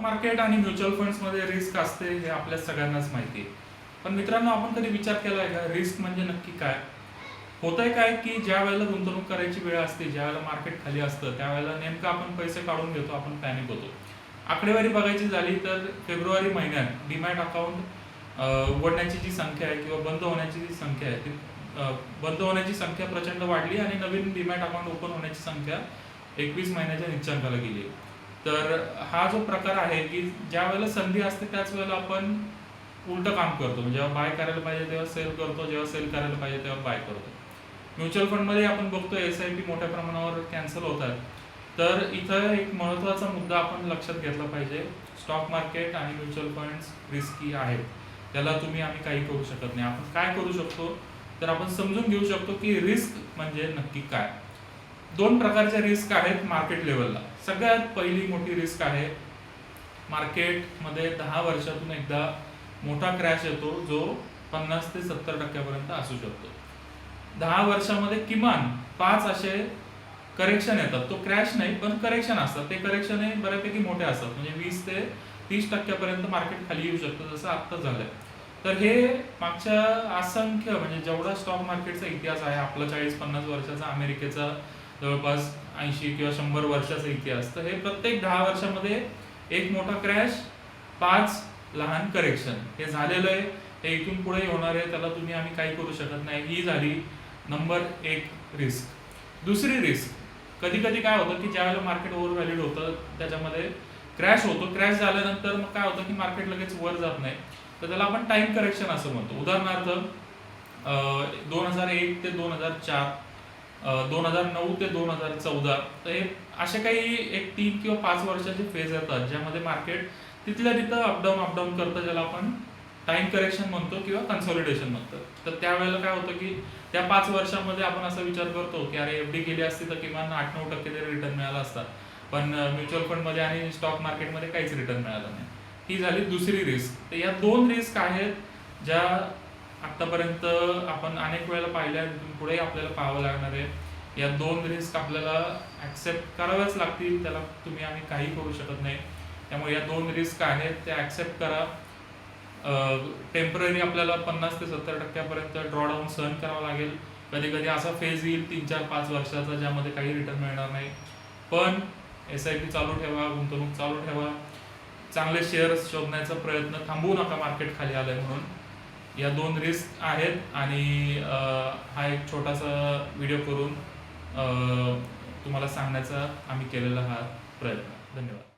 Market आणि mutual फंड्समध्ये risk असते हे आपल्या सगळ्यांनाच माहिती आहे. पण मित्रांनो आपण कधी विचार केला आहे का? रिस्क म्हणजे नक्की काय? होतंय काय की ज्या वेळेला गुंतवणूक करायची वेळ असते ज्या वेळेला मार्केट खाली असतं त्यावेळेला नेमकं आपण पैसे काढून घेतो आपण पॅनिक होतो. आकडेवारी बघायची झाली तर फेब्रुवारी महिन्यात डीमॅट अकाउंट उघडण्याची जी संख्या आहे किंवा बंद होण्याची जी संख्या आहे ती बंद होण्याची संख्या प्रचंड वाढली आणि नवीन डीमॅट अकाउंट ओपन होण्याची संख्या एकवीस महिन्याच्या निच्चांकाला गेली तर हा जो प्रकार आहे की ज्या वेळेला संधी असते त्याच वेळेला आपण उलटं काम करतो. म्हणजे जेव्हा बाय करायला पाहिजे तेव्हा सेल करतो. जेव्हा सेल करायला पाहिजे तेव्हा बाय करतो. म्युच्युअल फंडमध्ये आपण बघतो एस आय पी मोठ्या प्रमाणावर कॅन्सल होतात. तर इथं एक महत्त्वाचा मुद्दा आपण लक्षात घेतला पाहिजे. स्टॉक मार्केट आणि म्युच्युअल फंड्स रिस्की आहेत. त्याला तुम्ही आम्ही काही करू शकत नाही. आपण काय करू शकतो? तर आपण समजून घेऊ शकतो की रिस्क म्हणजे नक्की काय. दोन प्रकारच्या रिस्क आहेत मार्केट लेवलला सगळ्यात पहिली मोठी रिस्क आहे मार्केटमध्ये दहा वर्षातून एकदा मोठा क्रॅश येतो जो पन्नास ते सत्तर टक्क्यापर्यंत असू शकतो. दहा वर्षामध्ये किमान पाच असे करेक्शन येतात. तो क्रॅश नाही पण करेक्शन असतात. ते करेक्शन हे बऱ्यापैकी मोठे असतात. म्हणजे वीस ते तीस टक्क्यापर्यंत मार्केट खाली येऊ शकतं जसं आत्ता झालंय. तर हे मागच्या असंख्य म्हणजे जेवढा स्टॉक मार्केटचा इतिहास आहे आपला चाळीस पन्नास वर्षाचा अमेरिकेचा जवळपास ऐंशी किंवा शंभर वर्षाचा इतिहास. तर हे प्रत्येक दहा वर्षामध्ये एक मोठा क्रॅश पाच लहान करेक्शन हे झालेलं आहे. हे इथून पुढे होणार आहे. त्याला तुम्ही आम्ही काही करू शकत नाही. ही झाली नंबर एक रिस्क दुसरी रिस्क कधी कधी काय होतं की ज्यावेळेला मार्केट ओव्हर व्हॅल्यूड होतं त्याच्यामध्ये क्रॅश होतो. क्रॅश झाल्यानंतर मग काय होतं की मार्केट लगेच वर जात नाही. तर त्याला आपण टाइम करेक्शन असं म्हणतो. उदाहरणार्थ दोन हजार एक ते दोन हजार चार. दोन हजार नऊ ते दोन हजार चौदा. तर हे असे काही एक तीन किंवा पाच वर्षाचे फेज येतात ज्यामध्ये मार्केट तिथल्या तिथं अपडाऊन अपडाऊन करतं ज्याला आपण टाइम करेक्शन म्हणतो किंवा कन्सॉलिडेशन म्हणतो. तर त्यावेळेला काय होतं की त्या पाच वर्षामध्ये आपण असा विचार करतो की अरे एफ डी केली असती तर किमान आठ नऊ टक्के तरी रिटर्न मिळाला असता. पण म्युच्युअल फंडमध्ये आणि स्टॉक मार्केटमध्ये काहीच रिटर्न मिळालं नाही. ही झाली दुसरी रिस्क तर या दोन रिस्क आहेत ज्या आतापर्यंत आपण अनेक वेळेला पाहिल्या पुढेही पुढे आपल्याला पाहावं लागणार आहे. या दोन रिस्क आपल्याला ॲक्सेप्ट कराव्याच लागतील त्याला तुम्ही आम्ही काही करू शकत नाही. त्यामुळे या दोन रिस्क आहेत त्या ॲक्सेप्ट करा. टेंपररी आपल्याला पन्नास ते सत्तर टक्क्यापर्यंत ड्रॉडाऊन सहन करावा लागेल. कधी कधी असा फेज येईल तीन चार पाच वर्षाचा ज्यामध्ये काही रिटर्न मिळणार नाही. पण एस आय पी चालू ठेवा गुंतवणूक चालू ठेवा. चांगले शेअर्स शोधण्याचा प्रयत्न थांबवू नका मार्केट खाली आलंय म्हणून. या दोन रिस्क आहेत आणि हा एक छोटासा व्हिडिओ करून तुम्हाला सांगण्याचा आम्ही केलेला हा प्रयत्न. धन्यवाद.